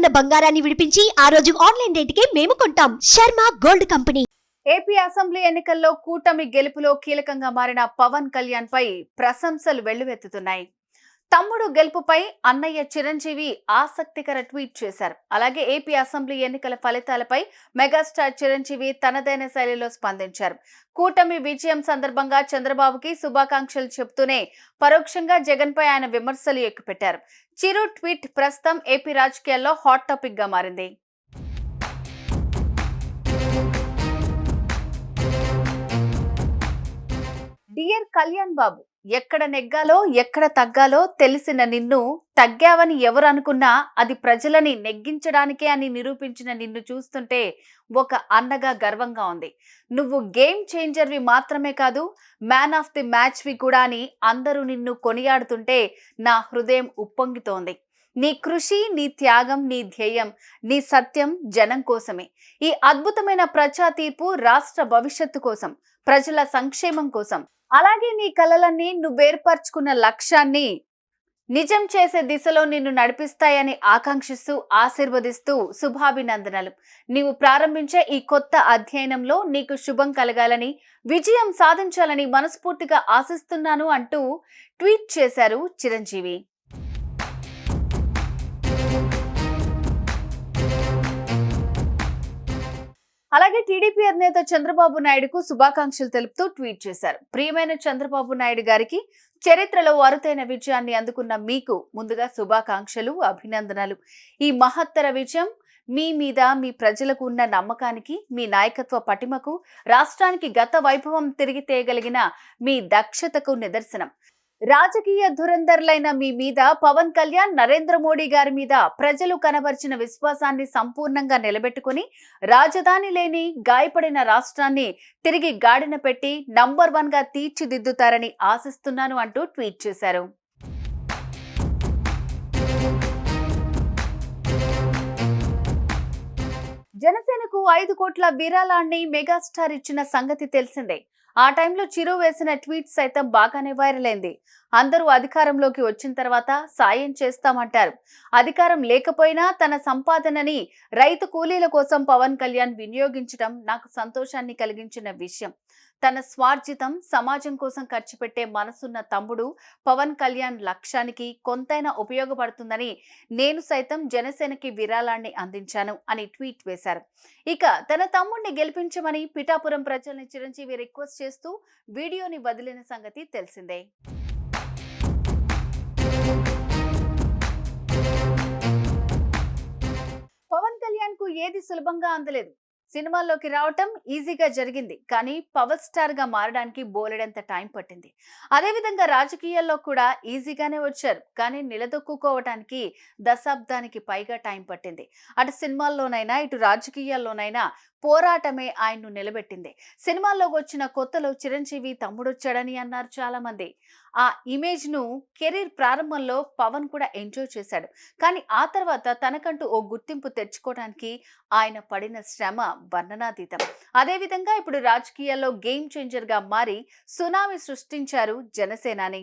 ఉన్న బంగారాన్ని విడిపించి ఆ రోజు ఆన్లైన్ రేటుకే మేము కొంటాం. Sharma gold company. AP assembly ఎన్నికల్లో కూటమి గెలుపులో కీలకంగా మారిన పవన్ కళ్యాణ్ పై ప్రశంసలు వెల్లువెత్తుతున్నాయి. తమ్ముడు గెలుపుపై అన్నయ్య చిరంజీవి ఆసక్తికర ట్వీట్ చేశారు. అలాగే ఏపీ అసెంబ్లీ ఎన్నికల ఫలితాలపై మెగాస్టార్ చిరంజీవి తనదైన శైలిలో స్పందించారు. కూటమి విజయం సందర్భంగా చంద్రబాబుకి శుభాకాంక్షలు చెబుతూనే పరోక్షంగా జగన్పై ఆయన విమర్శలు ఎక్కుపెట్టారు. చిరు ట్వీట్ ప్రస్తుతం ఏపీ రాజకీయాల్లో హాట్ టాపిక్గా మారింది. డియర్ కళ్యాణ్ బాబు ఎక్కడ నెగ్గాలో ఎక్కడ తగ్గాలో తెలిసిన నిన్ను తగ్గావని ఎవరు అనుకున్నా అది ప్రజలని నెగ్గించడానికే అని నిరూపించిన నిన్ను చూస్తుంటే ఒక అన్నగా గర్వంగా ఉంది. నువ్వు గేమ్ చేంజర్వి మాత్రమే కాదు మ్యాన్ ఆఫ్ ది మ్యాచ్వి కూడా అని అందరూ నిన్ను కొనియాడుతుంటే నా హృదయం ఉప్పొంగితోంది. నీ కృషి నీ త్యాగం నీ ధ్యేయం నీ సత్యం జనం కోసమే. ఈ అద్భుతమైన ప్రజా తీర్పు రాష్ట్ర భవిష్యత్తు కోసం ప్రజల సంక్షేమం కోసం. అలాగే నీ కలలన్నీ నువ్వేర్పరచుకున్న లక్ష్యాన్ని నిజం చేసే దిశలో నిన్ను నడిపిస్తాయని ఆకాంక్షిస్తూ ఆశీర్వదిస్తూ శుభాభినందనలు. నీవు ప్రారంభించే ఈ కొత్త అధ్యయనంలో నీకు శుభం కలగాలని విజయం సాధించాలని మనస్ఫూర్తిగా ఆశిస్తున్నాను అంటూ ట్వీట్ చేశారు చిరంజీవి. అలాగే టీడీపీ అధినేత చంద్రబాబు నాయుడుకు శుభాకాంక్షలు తెలుపుతూ ట్వీట్ చేశారు. ప్రియమైన చంద్రబాబు నాయుడు గారికి చరిత్రలో అరుదైన విజయాన్ని అందుకున్న మీకు ముందుగా శుభాకాంక్షలు అభినందనలు. ఈ మహత్తర విజయం మీ మీద మీ ప్రజలకు ఉన్న నమ్మకానికి మీ నాయకత్వ పటిమకు రాష్ట్రానికి గత వైభవం తిరిగి తేయగలిగిన మీ దక్షతకు నిదర్శనం. రాజకీయ ధురంధరులైన మీ మీద పవన్ కళ్యాణ్ నరేంద్ర మోడీ గారి మీద ప్రజలు కనబరిచిన విశ్వాసాన్ని సంపూర్ణంగా నిలబెట్టుకుని రాజధాని లేని గాయపడిన రాష్ట్రాన్ని తిరిగి గాడిన పెట్టి నంబర్ వన్గా తీర్చిదిద్దుతారని ఆశిస్తున్నాను అంటూ ట్వీట్ చేశారు. జనసేనకు ఐదు కోట్ల విరాళాన్ని మెగాస్టార్ ఇచ్చిన సంగతి తెలిసిందే. ఆ టైంలో చిరు వేసిన ట్వీట్ సైతం బాగానే వైరల్ అయింది. అందరూ అధికారంలోకి వచ్చిన తర్వాత సాయం చేస్తామంటారు. అధికారం లేకపోయినా తన సంపాదనని రైతు కూలీల కోసం పవన్ కళ్యాణ్ వినియోగించడం నాకు సంతోషాన్ని కలిగించిన విషయం. తన స్వార్జితం సమాజం కోసం ఖర్చు పెట్టే మనసున్న తమ్ముడు పవన్ కళ్యాణ్ లక్ష్యానికి కొంతైనా ఉపయోగపడుతుందని నేను సైతం జనసేనకి విరాళాన్ని అందించాను అని ట్వీట్ వేశారు. ఇక తన తమ్ముడిని గెలిపించమని పిఠాపురం ప్రజల్ని చిరంజీవి రిక్వెస్ట్ చేస్తూ వీడియోని వదిలిన సంగతి తెలిసిందే. పవన్ కళ్యాణ్కు ఏది సులభంగా అందలేదు. సినిమాల్లోకి రావటం ఈజీగా జరిగింది. కానీ పవర్ స్టార్గా మారడానికి బోలెడంత టైం పట్టింది. అదేవిధంగా రాజకీయాల్లో కూడా ఈజీగానే వచ్చారు. కానీ నిలదొక్కుకోవటానికి దశాబ్దానికి పైగా టైం పట్టింది. అటు సినిమాల్లోనైనా ఇటు రాజకీయాల్లోనైనా పోరాటమే ఆయన్ను నిలబెట్టింది. సినిమాల్లోకి వచ్చిన కొత్తలో చిరంజీవి తమ్ముడొచ్చాడని అన్నారు చాలా మంది ఆ ఇమేజ్ను కెరీర్ ప్రారంభంలో పవన్ కూడా ఎంజాయ్ చేశాడు. కానీ ఆ తర్వాత తనకంటూ ఓ గుర్తింపు తెచ్చుకోవడానికి ఆయన పడిన శ్రమ వర్ణనాతీతం. అదేవిధంగా ఇప్పుడు రాజకీయాల్లో గేమ్ చేంజర్గా మారి సునామీ సృష్టించారు జనసేనాని.